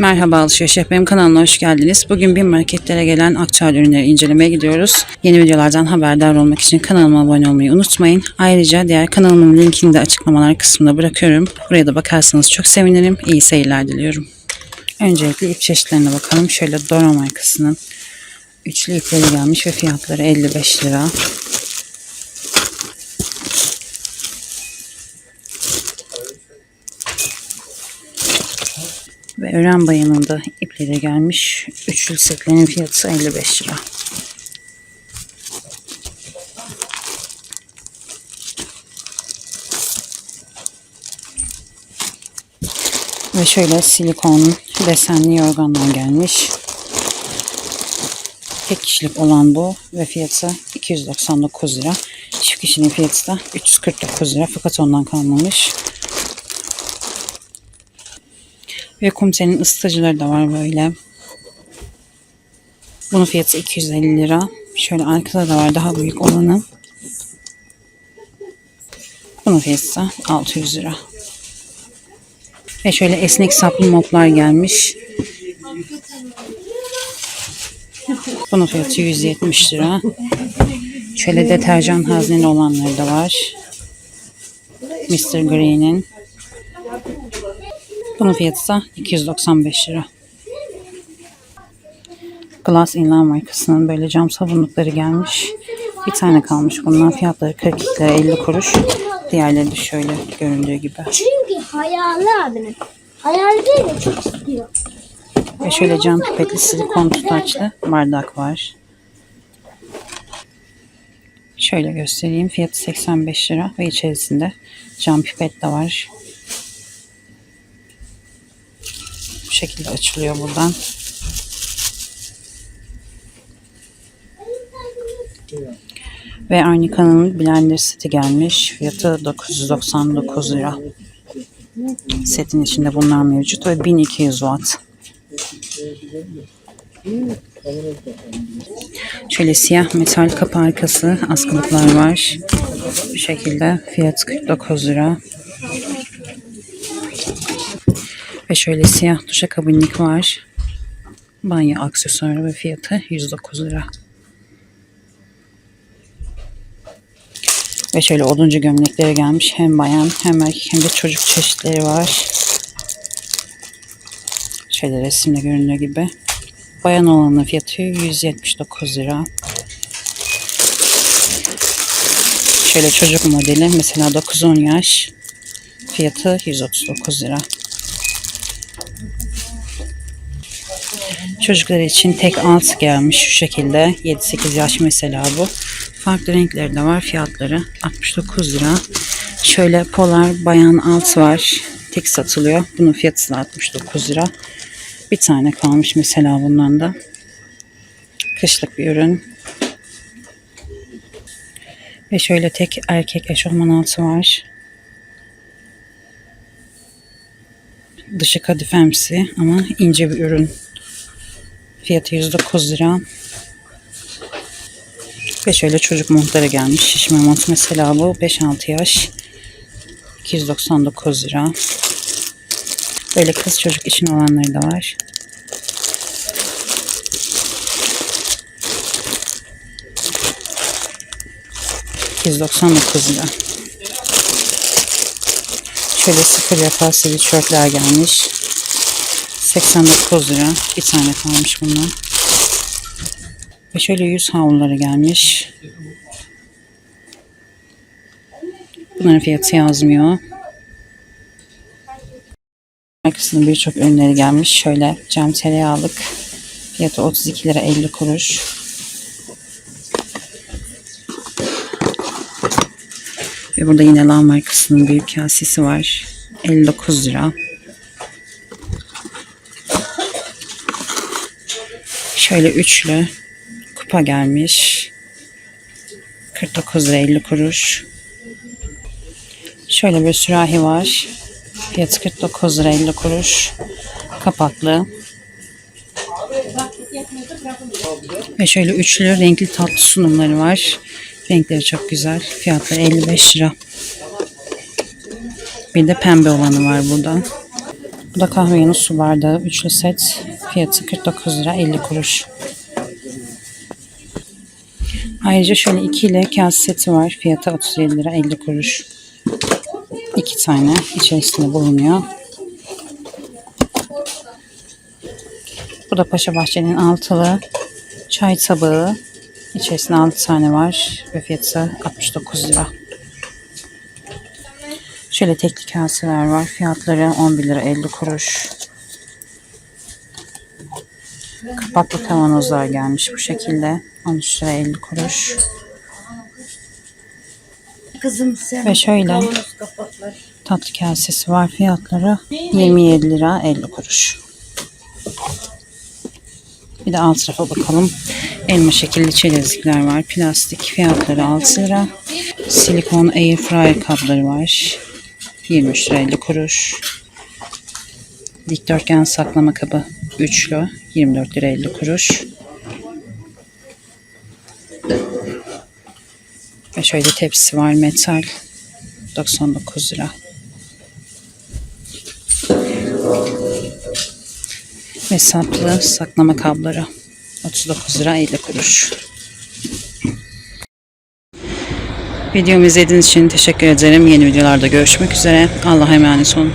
Merhaba alışveriş yapayım kanalına hoş geldiniz. Bugün bir marketlere gelen akçaal ürünleri incelemeye gidiyoruz. Yeni videolardan haberdar olmak için kanalıma abone olmayı unutmayın. Ayrıca diğer kanalımın linkini de açıklamalar kısmına bırakıyorum. Buraya da bakarsanız çok sevinirim. İyi seyirler diliyorum. Öncelikle ip çeşitlerine bakalım. Şöyle Dora markasının üçlü ipleri gelmiş ve fiyatları 55 lira. Ve ören bayanın da ipleri gelmiş. Üçlü setlerin fiyatı 55 lira. Ve şöyle silikon desenli yorganlar gelmiş. Tek kişilik olan bu ve fiyatı 299 lira. Çift kişinin fiyatı da 349 lira fakat ondan kalmamış. Ve kumsenin ısıtıcıları da var böyle. Bunun fiyatı 250 lira. Şöyle arkada da var daha büyük olanı. Bunun fiyatı da 600 lira. Ve şöyle esnek saplı moplar gelmiş. Bunun fiyatı 170 lira. Şöyle deterjan hazneli olanları da var. Mr. Green'in. Bunun fiyatı da 295 lira. Glass Inline markasının böyle cam sabunlukları gelmiş. Bir tane kalmış bundan. Fiyatları 42 lira 50 kuruş. Diğerleri de şöyle göründüğü gibi. Çünkü hayali abinin. Hayali değil de çok istiyor. Ve şöyle cam pipetli silikon tutaçlı bardak var. Şöyle göstereyim. Fiyatı 85 lira ve içerisinde cam pipet de var. Bu şekilde açılıyor buradan. Ve aynı kanalın blender seti gelmiş. Fiyatı 999 lira. Setin içinde bunlar mevcut ve 1200 watt. Şöyle siyah metal kapı arkası askılıklar var. Bu şekilde fiyat 49 lira. Ve şöyle siyah duşakabinlik var. Banyo aksesuarı ve fiyatı 109 lira. Ve şöyle oduncu gömlekleri gelmiş. Hem bayan hem erkek hem de çocuk çeşitleri var. Şöyle resimde göründüğü gibi. Bayan olanın fiyatı 179 lira. Şöyle çocuk modeli mesela 9-10 yaş fiyatı 139 lira. Çocuklar için tek alt gelmiş şu şekilde. 7-8 yaş mesela bu. Farklı renkleri de var. Fiyatları 69 lira. Şöyle polar bayan alt var. Tek satılıyor. Bunun fiyatı da 69 lira. Bir tane kalmış mesela bundan da. Kışlık bir ürün. Ve şöyle tek erkek eşofman altı var. Dışı kadifemsi ama ince bir ürün. Fiyatı 109 lira. Ve şöyle çocuk montları gelmiş. Şişme mont mesela bu 5-6 yaş. 299 lira. Böyle kız çocuk için olanları da var. ...299 lira. Şöyle sıfır yakası tişörtler gelmiş. 89 lira. Bir tane kalmış bundan. Ve şöyle yüz havluları gelmiş. Bunların fiyatı yazmıyor. Arkasında birçok ürünleri gelmiş. Şöyle cam tereyağlık. Fiyatı 32 lira 50 kuruş. Ve burada yine Lan markasının büyük kasesi var. 59 lira. Şöyle üçlü kupa gelmiş. 49 lira 50 kuruş. Şöyle bir sürahi var. Fiyatı 49 lira 50 kuruş. Kapaklı. Ve şöyle üçlü renkli tatlı sunumları var. Renkleri çok güzel. Fiyatları 55 lira. Bir de pembe olanı var burada. Bu da kahve yanı su bardağı. Üçlü set. Fiyatı 49 lira 50 kuruş. Ayrıca şöyle ikili kase seti var. Fiyatı 37 lira 50 kuruş. İki tane içerisinde bulunuyor. Bu da Paşa Bahçe'nin altılı çay tabağı. İçerisinde 6 tane var ve fiyatı 69 lira. Şöyle tekli kaseler var. Fiyatları 11 lira 50 kuruş. Kapaklı kavanozlar gelmiş bu şekilde. 13 lira 50 kuruş. Kızım sen Ve şöyle tatlı kasesi var. Fiyatları 27 lira 50 kuruş. Bir de alt tarafa bakalım. Elma şekilli çerezlikler var. Plastik fiyatları 6 lira. Silikon air fryer kapları var. 23 lira 50 kuruş. Dikdörtgen saklama kabı üçlü 24 lira 50 kuruş. Ve şöyle tepsi var metal 99 lira. Ve saplı saklama kabları 39 lira 50 kuruş. Videomu izlediğiniz için teşekkür ederim. Yeni videolarda görüşmek üzere. Allah'a emanet olun.